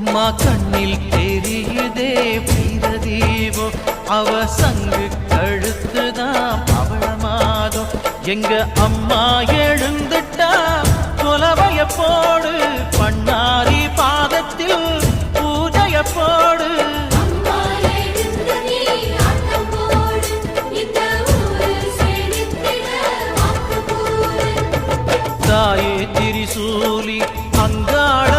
அம்மா கண்ணில் தெரியுதே வீரதீபம் அவ சங்கு கழுத்துதான் பவள மாதம் எங்க அம்மா எழுந்துட்டா கொலவைய போடு பண்ணாரி பாதத்தில் பூஜைய போடு. தாயே திரிசூலி அங்காள